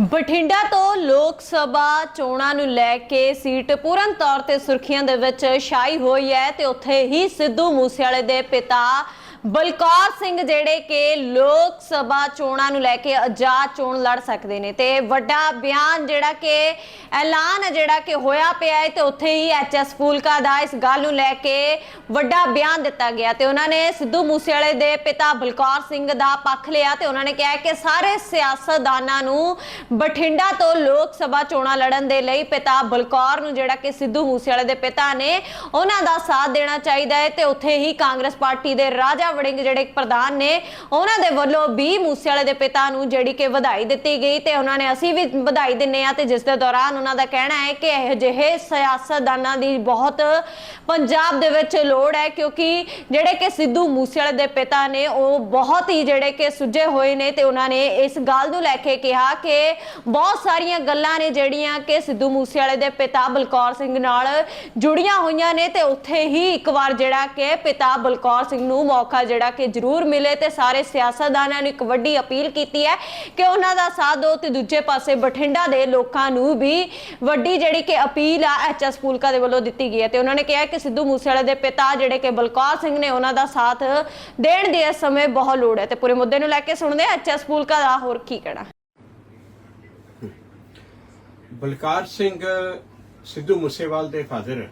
ਬਠਿੰਡਾ ਤੋਂ ਲੋਕ ਸਭਾ ਚੋਣਾਂ ਨੂੰ ਲੈ ਕੇ ਸੀਟ ਪੂਰਨ ਤੌਰ ਤੇ ਸੁਰਖੀਆਂ ਦੇ ਵਿੱਚ ਛਾਈ ਹੋਈ ਹੈ ਤੇ ਉੱਥੇ ਹੀ ਸਿੱਧੂ ਮੂਸੇਵਾਲੇ ਦੇ ਪਿਤਾ ਬਲਕੌਰ ਸਿੰਘ ਜਿਹੜੇ ਕਿ ਲੋਕ ਸਭਾ ਚੋਣਾਂ ਨੂੰ ਲੈ ਕੇ ਆਜ਼ਾਦ ਚੋਣ ਲੜ ਸਕਦੇ ਨੇ ਤੇ ਵੱਡਾ ਬਿਆਨ ਜਿਹੜਾ ਕਿ ਐਲਾਨ ਹੈ ਜਿਹੜਾ ਕਿ ਹੋਇਆ ਪਿਆ ਹੈ ਤੇ ਉੱਥੇ ਹੀ ਐਚਐਸ ਫੂਲਕਾ ਦਾ ਇਸ ਗੱਲ ਨੂੰ ਲੈ ਕੇ ਵੱਡਾ ਬਿਆਨ ਦਿੱਤਾ ਗਿਆ ਤੇ ਉਹਨਾਂ ਨੇ ਸਿੱਧੂ ਮੂਸੇਵਾਲੇ ਦੇ ਪਿਤਾ ਬਲਕੌਰ ਸਿੰਘ ਦਾ ਪੱਖ ਲਿਆ ਤੇ ਉਹਨਾਂ ਨੇ ਕਿਹਾ ਕਿ ਸਾਰੇ ਸਿਆਸਤਦਾਨਾਂ ਨੂੰ ਬਠਿੰਡਾ ਤੋਂ ਲੋਕ ਸਭਾ ਚੋਣਾਂ ਲੜਨ ਦੇ ਲਈ ਪਿਤਾ ਬਲਕੌਰ ਨੂੰ ਜਿਹੜਾ ਕਿ ਸਿੱਧੂ ਮੂਸੇਵਾਲੇ ਦੇ ਪਿਤਾ ਨੇ ਉਹਨਾਂ ਦਾ ਸਾਥ ਦੇਣਾ ਚਾਹੀਦਾ ਹੈ ਤੇ ਉੱਥੇ ਹੀ ਕਾਂਗਰਸ ਪਾਰਟੀ ਦੇ ਰਾਜਾ ਵੜਿੰਗ ਜਿਹੜੇ ਪ੍ਰਧਾਨ ਨੇ, ਉਹਨਾਂ ਦੇ ਵੱਲੋਂ ਵੀ ਮੂਸੇਵਾਲੇ ਦੇ ਪਿਤਾ ਨੂੰ ਜਿਹੜੀ ਕਿ ਵਧਾਈ ਦਿੱਤੀ ਗਈ ਤੇ ਉਹਨਾਂ ਨੇ ਅਸੀਂ ਵੀ ਵਧਾਈ ਦਿੰਨੇ ਆ ਤੇ ਜਿਸ ਦੇ ਦੌਰਾਨ ਉਹਨਾਂ ਦਾ ਕਹਿਣਾ ਹੈ ਕਿ ਇਹ ਜਿਹੇ ਸਿਆਸਤਦਾਨਾਂ ਦੀ ਬਹੁਤ ਪੰਜਾਬ ਦੇ ਵਿੱਚ ਲੋੜ ਹੈ ਕਿਉਂਕਿ ਜਿਹੜੇ ਕਿ ਸਿੱਧੂ ਮੂਸੇਵਾਲੇ ਦੇ ਪਿਤਾ ਨੇ, ਉਹ ਬਹੁਤ ਹੀ ਜਿਹੜੇ ਕਿ ਸੁੱਜੇ ਹੋਏ ਨੇ ਤੇ ਉਹਨਾਂ ਨੇ ਇਸ ਗੱਲ ਨੂੰ ਲੈ ਕੇ ਕਿਹਾ ਕਿ ਬਹੁਤ ਸਾਰੀਆਂ ਗੱਲਾਂ ਨੇ ਜਿਹੜੀਆਂ ਕਿ ਸਿੱਧੂ ਮੂਸੇਵਾਲੇ ਦੇ ਪਿਤਾ ਬਲਕੌਰ ਸਿੰਘ ਨਾਲ ਜੁੜੀਆਂ ਹੋਈਆਂ ਨੇ ਤੇ ਉੱਥੇ ਹੀ ਇੱਕ ਵਾਰ ਜਿਹੜਾ ਕਿ ਪਿਤਾ ਬਲਕੌਰ ਸਿੰਘ ਨੂੰ ਮੌਕਾ ਜਿਹੜਾ ਕਿ ਜ਼ਰੂਰ ਮਿਲੇ ਤੇ ਸਾਰੇ ਸਿਆਸਤਦਾਨਾਂ ਨੂੰ ਇੱਕ ਵੱਡੀ ਅਪੀਲ ਕੀਤੀ ਹੈ ਕਿ ਉਹਨਾਂ ਦਾ ਸਾਥ ਦਿਓ ਤੇ ਦੂਜੇ ਪਾਸੇ ਬਠਿੰਡਾ ਦੇ ਲੋਕਾਂ ਨੂੰ ਵੀ ਵੱਡੀ ਜਿਹੜੀ ਕਿ ਅਪੀਲ ਆ ਐਚਐਸ ਫੂਲਕਾ ਦੇ ਵੱਲੋਂ ਦਿੱਤੀ ਗਈ ਹੈ ਤੇ ਉਹਨਾਂ ਨੇ ਕਿਹਾ ਕਿ ਸਿੱਧੂ ਮੂਸੇਵਾਲੇ ਦੇ ਪਿਤਾ ਜਿਹੜੇ ਕਿ ਬਲਕੌਰ ਸਿੰਘ ਨੇ ਉਹਨਾਂ ਦਾ ਸਾਥ ਦੇਣ ਦੀ ਸਮੇਂ ਬਹੁਤ ਲੋੜ ਹੈ ਤੇ ਪੂਰੇ ਮੁੱਦੇ ਨੂੰ ਲੈ ਕੇ ਸੁਣਦੇ ਆ ਐਚਐਸ ਫੂਲਕਾ ਦਾ ਹੋਰ ਕੀ ਕਹਿਣਾ। ਬਲਕਾਰ ਸਿੰਘ ਸਿੱਧੂ ਮੂਸੇਵਾਲ ਦੇ ਫਾਦਰ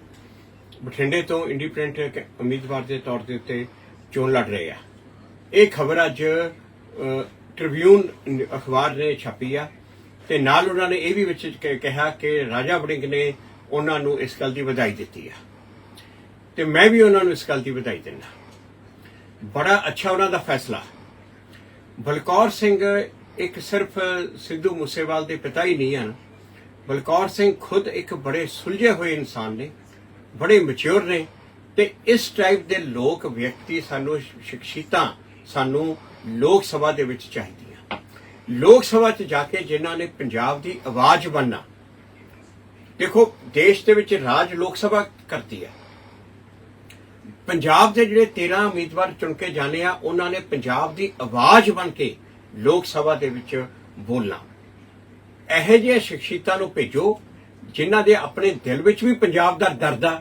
ਬਠਿੰਡੇ ਤੋਂ ਇੰਡੀਪੈਂਡੈਂਟ ਉਮੀਦਵਾਰ ਦੇ ਤੌਰ ਦੇ ਉੱਤੇ ਚੋਣ ਲੜ ਰਹੇ ਆ। ਇਹ ਖਬਰ ਅੱਜ ਟ੍ਰਿਬਿਊਨ ਅਖਬਾਰ ਨੇ ਛਾਪੀ ਆ ਤੇ ਨਾਲ ਉਹਨਾਂ ਨੇ ਇਹ ਵੀ ਵਿੱਚ ਕਿਹਾ ਕਿ ਰਾਜਾ ਵੜਿੰਗ ਨੇ ਉਹਨਾਂ ਨੂੰ ਇਸ ਗੱਲ ਦੀ ਵਧਾਈ ਦਿੱਤੀ ਆ। ਤੇ ਮੈਂ ਵੀ ਉਹਨਾਂ ਨੂੰ ਇਸ ਗੱਲ ਦੀ ਵਧਾਈ ਦਿੰਦਾ ਬੜਾ ਅੱਛਾ ਉਹਨਾਂ ਦਾ ਫੈਸਲਾ। ਬਲਕੌਰ ਸਿੰਘ ਇੱਕ ਸਿਰਫ ਸਿੱਧੂ ਮੂਸੇਵਾਲ ਦੇ ਪਿਤਾ ਹੀ ਨਹੀਂ ਹਨ। ਬਲਕੌਰ ਸਿੰਘ ਖੁਦ ਇੱਕ ਬੜੇ ਸੁਲਝੇ ਹੋਏ ਇਨਸਾਨ ਨੇ, ਬੜੇ ਮੈਚੁਰ ਨੇ। ਤੇ ਇਸ ਟਾਈਪ ਦੇ ਲੋਕ ਵਿਅਕਤੀ ਸਾਨੂੰ ਸ਼ਖਸੀਅਤਾਂ ਸਾਨੂੰ ਲੋਕ ਸਭਾ ਦੇ ਵਿੱਚ ਚਾਹੀਦੀਆਂ। ਲੋਕ ਸਭਾ 'ਚ ਜਾ ਕੇ ਜਿਨ੍ਹਾਂ ਨੇ ਪੰਜਾਬ ਦੀ ਆਵਾਜ਼ ਬਣਨਾ, ਦੇਖੋ ਦੇਸ਼ ਦੇ ਵਿੱਚ ਰਾਜ ਲੋਕ ਸਭਾ ਕਰਦੀ ਹੈ। ਪੰਜਾਬ ਦੇ ਜਿਹੜੇ 13 ਉਮੀਦਵਾਰ ਚੁਣ ਕੇ ਜਾਣੇ ਆ, ਉਹਨਾਂ ਨੇ ਪੰਜਾਬ ਦੀ ਆਵਾਜ਼ ਬਣ ਕੇ ਲੋਕ ਸਭਾ ਦੇ ਵਿੱਚ ਬੋਲਣਾ। ਇਹੋ ਜਿਹੇ ਸ਼ਖਸੀਅਤਾਂ ਨੂੰ ਭੇਜੋ, ਜਿਨ੍ਹਾਂ ਦੇ ਆਪਣੇ ਦਿਲ ਵਿੱਚ ਵੀ ਪੰਜਾਬ ਦਾ ਦਰਦ ਆ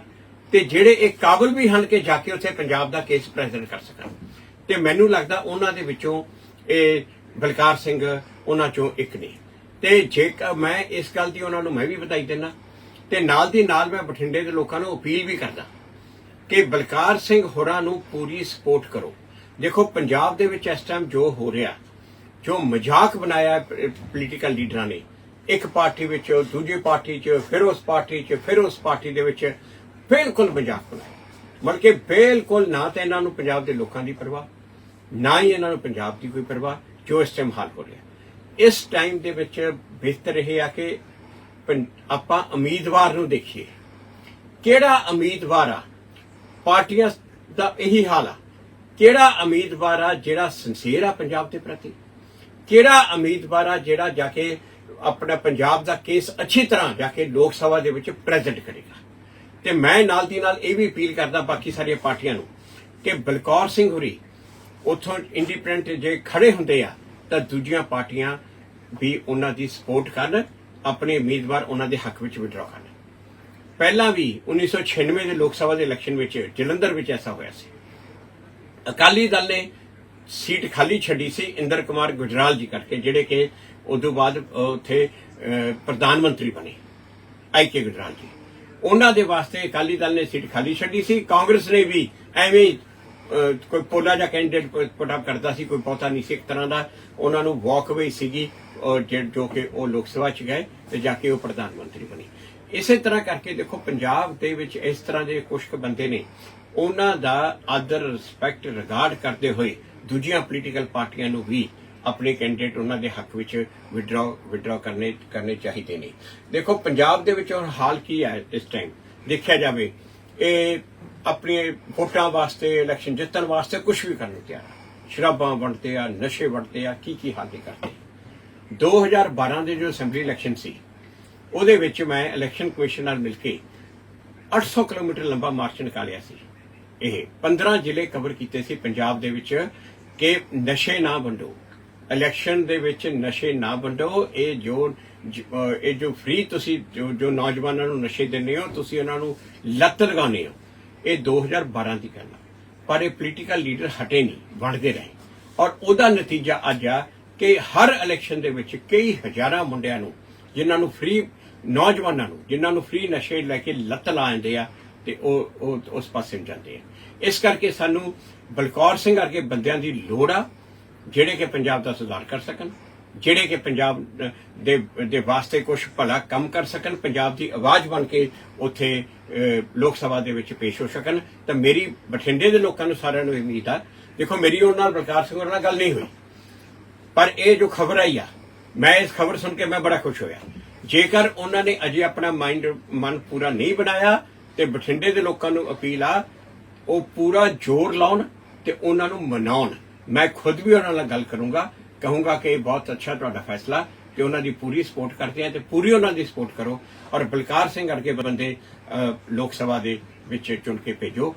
ਤੇ ਜਿਹੜੇ ਇਹ ਕਾਬਲ ਵੀ ਹਨ ਕਿ ਜਾ ਕੇ ਉੱਥੇ ਪੰਜਾਬ ਦਾ ਕੇਸ ਪ੍ਰੈਜ਼ੈਂਟ ਕਰ ਸਕਣ। ਤੇ ਮੈਨੂੰ ਲੱਗਦਾ ਉਹਨਾਂ ਦੇ ਵਿੱਚੋਂ ਇਹ ਬਲਕਾਰ ਸਿੰਘ ਉਹਨਾਂ ਚੋਂ ਇੱਕ ਨੇ। ਤੇ ਜੇ ਮੈਂ ਇਸ ਗੱਲ ਦੀ ਉਹਨਾਂ ਨੂੰ ਮੈਂ ਵੀ ਵਧਾਈ ਦਿੰਦਾ ਤੇ ਨਾਲ ਦੀ ਨਾਲ ਮੈਂ ਬਠਿੰਡੇ ਦੇ ਲੋਕਾਂ ਨੂੰ ਅਪੀਲ ਵੀ ਕਰਦਾ ਕਿ ਬਲਕਾਰ ਸਿੰਘ ਹੋਰਾਂ ਨੂੰ ਪੂਰੀ ਸਪੋਰਟ ਕਰੋ। ਦੇਖੋ, ਪੰਜਾਬ ਦੇ ਵਿੱਚ ਇਸ ਟਾਈਮ ਜੋ ਹੋ ਰਿਹਾ, ਜੋ ਮਜ਼ਾਕ ਬਣਾਇਆ ਪੋਲੀਟੀਕਲ ਲੀਡਰਾਂ ਨੇ, ਇੱਕ ਪਾਰਟੀ ਵਿੱਚ ਦੂਜੀ ਪਾਰਟੀ 'ਚ, ਫਿਰ ਉਸ ਪਾਰਟੀ 'ਚ, ਫਿਰ ਉਸ ਪਾਰਟੀ ਦੇ ਵਿੱਚ ਬਿਲਕੁਲ ਮਜ਼ਾਕ ਬਣਾਇਆ ਮਤਲਬ ਕਿ ਬਿਲਕੁਲ ਨਾ ਤਾਂ ਇਹਨਾਂ ਨੂੰ ਪੰਜਾਬ ਦੇ ਲੋਕਾਂ ਦੀ ਪਰਵਾਹ, ਨਾ ਹੀ ਇਹਨਾਂ ਨੂੰ ਪੰਜਾਬ ਦੀ ਕੋਈ ਪਰਵਾਹ, ਜੋ ਇਸ ਟਾਈਮ ਹਾਲ ਹੋ ਰਿਹਾ। ਇਸ ਟਾਈਮ ਦੇ ਵਿੱਚ ਬਿਹਤਰ ਇਹ ਆ ਕਿ ਆਪਾਂ ਉਮੀਦਵਾਰ ਨੂੰ ਦੇਖੀਏ। ਕਿਹੜਾ ਉਮੀਦਵਾਰ ਆ? ਪਾਰਟੀਆਂ ਦਾ ਇਹੀ ਹਾਲ ਆ। ਕਿਹੜਾ ਉਮੀਦਵਾਰ ਆ ਜਿਹੜਾ ਸਿੰਸੀਅਰ ਆ ਪੰਜਾਬ ਦੇ ਪ੍ਰਤੀ? ਕਿਹੜਾ ਉਮੀਦਵਾਰ ਆ ਜਿਹੜਾ ਜਾ ਕੇ ਆਪਣਾ ਪੰਜਾਬ ਦਾ ਕੇਸ ਅੱਛੀ ਤਰ੍ਹਾਂ ਜਾ ਕੇ ਲੋਕ ਸਭਾ ਦੇ ਵਿੱਚ ਪ੍ਰੈਜ਼ੈਂਟ ਕਰੇਗਾ? ਤੇ ਮੈਂ ਨਾਲ ਦੀ ਨਾਲ ਇਹ ਵੀ ਅਪੀਲ ਕਰਦਾ ਬਾਕੀ ਸਾਰੀਆਂ ਪਾਰਟੀਆਂ ਨੂੰ ਕਿ ਬਲਕੌਰ ਸਿੰਘ ਹੁਰੀ ਉਥੋਂ ਇੰਡੀਪੈਂਡੈਂਟ ਜੇ ਖੜੇ ਹੁੰਦੇ ਆ ਤਾਂ ਦੂਜੀਆਂ ਪਾਰਟੀਆਂ ਵੀ ਉਹਨਾਂ ਦੀ ਸਪੋਰਟ ਕਰਨ ਆਪਣੇ ਉਮੀਦਵਾਰ ਉਹਨਾਂ ਦੇ ਹੱਕ ਵਿੱਚ ਵਿਡਰਾ ਕਰਨ। ਪਹਿਲਾਂ ਵੀ 1996 ਦੇ ਲੋਕ ਸਭਾ ਦੇ ਇਲੈਕਸ਼ਨ ਵਿੱਚ ਜਲੰਧਰ ਵਿੱਚ ਐਸਾ ਹੋਇਆ ਸੀ। ਅਕਾਲੀ ਦਲ ਨੇ ਸੀਟ ਖਾਲੀ ਛੱਡੀ ਸੀ ਇੰਦਰ ਕੁਮਾਰ ਗੁਜਰਾਲ ਜੀ ਕਰਕੇ ਜਿਹੜੇ ਕਿ ਉਦੋਂ ਬਾਅਦ ਅਹ, ਉੱਥੇ ਪ੍ਰਧਾਨ ਮੰਤਰੀ ਬਣੇ ਆਈ ਕੇ ਗੁਜਰਾਲ ਜੀ। ਉਹਨਾਂ ਦੇ ਵਾਸਤੇ ਅਕਾਲੀ ਦਲ ਨੇ ਸੀਟ ਖਾਲੀ ਛੱਡੀ ਸੀ। ਕਾਂਗਰਸ ਨੇ ਵੀ ਐਵੇਂ ਕੋਈ ਪੋਲਾ ਜਾਂ ਕੈਂਡੀਡੇਟ ਪੁੱਟ ਕਰਦਾ ਸੀ, ਕੋਈ ਬਹੁਤਾ ਨਹੀਂ ਸੀ ਇੱਕ ਤਰ੍ਹਾਂ ਦਾ। ਉਹਨਾਂ ਨੂੰ ਵਾਕਵੇ ਸੀਗੀ ਜੋ ਕਿ ਉਹ ਲੋਕ ਸਭਾ ਚ ਗਏ ਤੇ ਜਾ ਕੇ ਉਹ ਪ੍ਰਧਾਨ ਮੰਤਰੀ ਬਣੇ। ਇਸੇ ਤਰ੍ਹਾਂ ਕਰਕੇ ਦੇਖੋ, ਪੰਜਾਬ ਦੇ ਵਿੱਚ ਇਸ ਤਰ੍ਹਾਂ ਦੇ ਕੁਝ ਕੁ ਬੰਦੇ ਨੇ। ਉਹਨਾਂ ਦਾ ਆਦਰ ਰਿਸਪੈਕਟ ਰਿਗਾਰਡ ਕਰਦੇ ਹੋਏ ਦੂਜੀਆਂ ਪੋਲੀਟੀਕਲ ਪਾਰਟੀਆਂ ਨੂੰ ਵੀ ਆਪਣੇ ਕੈਂਡੀਡੇਟ ਉਹਨਾਂ ਦੇ ਹੱਕ ਵਿੱਚ ਵਿਡਰਾ ਵਿਡਰਾ ਕਰਨੇ ਕਰਨੇ ਚਾਹੀਦੇ ਨੇ। ਦੇਖੋ, ਪੰਜਾਬ ਦੇ ਵਿੱਚ ਹੁਣ ਹਾਲ ਕੀ ਹੈ ਇਸ ਟਾਈਮ ਦੇਖਿਆ ਜਾਵੇ, ਇਹ ਆਪਣੇ ਵੋਟਾਂ ਵਾਸਤੇ ਇਲੈਕਸ਼ਨ ਜਿੱਤਣ ਵਾਸਤੇ ਕੁਝ ਵੀ ਕਰਨ ਨੂੰ ਤਿਆਰ ਸ਼ਰਾਬਾਂ ਵੰਡਦੇ ਆ, ਨਸ਼ੇ ਵੰਡਦੇ ਆ, ਕੀ ਕੀ ਹਾਲ ਨਹੀਂ ਕਰਦੇ। 2012 ਦੇ ਜੋ ਅਸੈਂਬਲੀ ਇਲੈਕਸ਼ਨ ਸੀ, ਉਹਦੇ ਵਿੱਚ ਮੈਂ ਇਲੈਕਸ਼ਨ ਕਮਿਸ਼ਨ ਨਾਲ ਮਿਲ ਕੇ 800 ਕਿਲੋਮੀਟਰ ਲੰਬਾ ਮਾਰਚ ਨਿਕਾਲਿਆ ਸੀ। ਇਹ 15 ਜ਼ਿਲ੍ਹੇ ਕਵਰ ਕੀਤੇ ਸੀ ਪੰਜਾਬ ਦੇ ਵਿੱਚ ਕਿ ਨਸ਼ੇ ਨਾ ਵੰਡੋ। ਇਲੈਕਸ਼ਨ ਦੇ ਵਿੱਚ ਨਸ਼ੇ ਨਾ ਵੰਡੋ, ਇਹ ਜੋ ਇਹ ਜੋ ਫ੍ਰੀ ਤੁਸੀਂ ਜੋ ਜੋ ਨੌਜਵਾਨਾਂ ਨੂੰ ਨਸ਼ੇ ਦਿੰਦੇ ਹੋ, ਤੁਸੀਂ ਉਹਨਾਂ ਨੂੰ ਲੱਤ ਲਗਾਉਂਦੇ ਹੋ। ਇਹ 2012 ਦੀ ਗੱਲ ਆ। ਪਰ ਇਹ ਪੋਲੀਟੀਕਲ ਲੀਡਰ ਹਟੇ ਨਹੀਂ, ਵੰਡਦੇ ਰਹੇ। ਔਰ ਉਹਦਾ ਨਤੀਜਾ ਅੱਜ ਆ ਕਿ ਹਰ ਇਲੈਕਸ਼ਨ ਦੇ ਵਿੱਚ ਕਈ ਹਜ਼ਾਰਾਂ ਮੁੰਡਿਆਂ ਨੂੰ, ਜਿਨ੍ਹਾਂ ਨੂੰ ਫ੍ਰੀ ਨੌਜਵਾਨਾਂ ਨੂੰ, ਜਿਨ੍ਹਾਂ ਨੂੰ ਫ੍ਰੀ ਨਸ਼ੇ ਲੈ ਕੇ ਲੱਤ ਲਾ ਜਾਂਦੇ ਆ, ਤੇ ਉਹ ਉਹ, ਉਸ ਪਾਸੇ ਨੂੰ ਜਾਂਦੇ ਆ। ਇਸ ਕਰਕੇ ਸਾਨੂੰ ਬਲਕੌਰ ਸਿੰਘ ਵਰਗੇ ਬੰਦਿਆਂ ਦੀ ਲੋੜ ਆ। ਜਿਹੜੇ ਕਿ ਪੰਜਾਬ ਦਾ ਸੁਧਾਰ ਕਰ ਸਕਣ, ਜਿਹੜੇ ਕਿ ਪੰਜਾਬ ਦੇ ਦੇ ਵਾਸਤੇ ਕੁਝ ਭਲਾ ਕੰਮ ਕਰ ਸਕਣ, ਪੰਜਾਬ ਦੀ ਆਵਾਜ਼ ਬਣ ਕੇ ਉੱਥੇ ਲੋਕ ਸਭਾ ਦੇ ਵਿੱਚ ਪੇਸ਼ ਹੋ ਸਕਣ, ਤਾਂ ਮੇਰੀ ਬਠਿੰਡੇ ਦੇ ਲੋਕਾਂ ਨੂੰ ਸਾਰਿਆਂ ਨੂੰ ਉਮੀਦ ਆ, ਦੇਖੋ ਮੇਰੀ ਉਹਨਾਂ ਨਾਲ ਬਲਕਾਰ ਸਿੰਘ ਹੋਰਾਂ ਨਾਲ ਗੱਲ ਨਹੀਂ ਹੋਈ, ਪਰ ਇਹ ਜੋ ਖਬਰ ਆਈ ਆ, ਮੈਂ ਇਸ ਖਬਰ ਸੁਣ ਕੇ ਮੈਂ ਬੜਾ ਖੁਸ਼ ਹੋਇਆ। ਜੇਕਰ ਉਹਨਾਂ ਨੇ ਅਜੇ ਆਪਣਾ ਮਾਈਂਡ, ਮਨ ਪੂਰਾ ਨਹੀਂ ਬਣਾਇਆ, ਤੇ ਬਠਿੰਡੇ ਦੇ ਲੋਕਾਂ ਨੂੰ ਅਪੀਲ ਆ, ਉਹ ਪੂਰਾ ਜ਼ੋਰ ਲਾਉਣ ਤੇ ਉਹਨਾਂ ਨੂੰ ਮਨਾਉਣ। ਮੈਂ ਖੁਦ ਵੀ ਉਹਨਾਂ ਨਾਲ ਗੱਲ ਕਰੂੰਗਾ, ਕਹੂੰਗਾ ਕਿ ਇਹ ਬਹੁਤ ਅੱਛਾ ਤੁਹਾਡਾ ਫੈਸਲਾ ਕਿ ਉਹਨਾਂ ਦੀ ਪੂਰੀ ਸਪੋਰਟ ਕਰਦੇ ਆ ਤੇ ਪੂਰੀ ਉਹਨਾਂ ਦੀ ਸਪੋਰਟ ਕਰੋ। ਔਰ ਬਲਕਾਰ ਸਿੰਘ ਅਰਗੇ ਬੰਦੇ ਲੋਕ ਸਭਾ ਦੇ ਵਿੱਚ ਚੁਣ ਕੇ ਭੇਜੋ।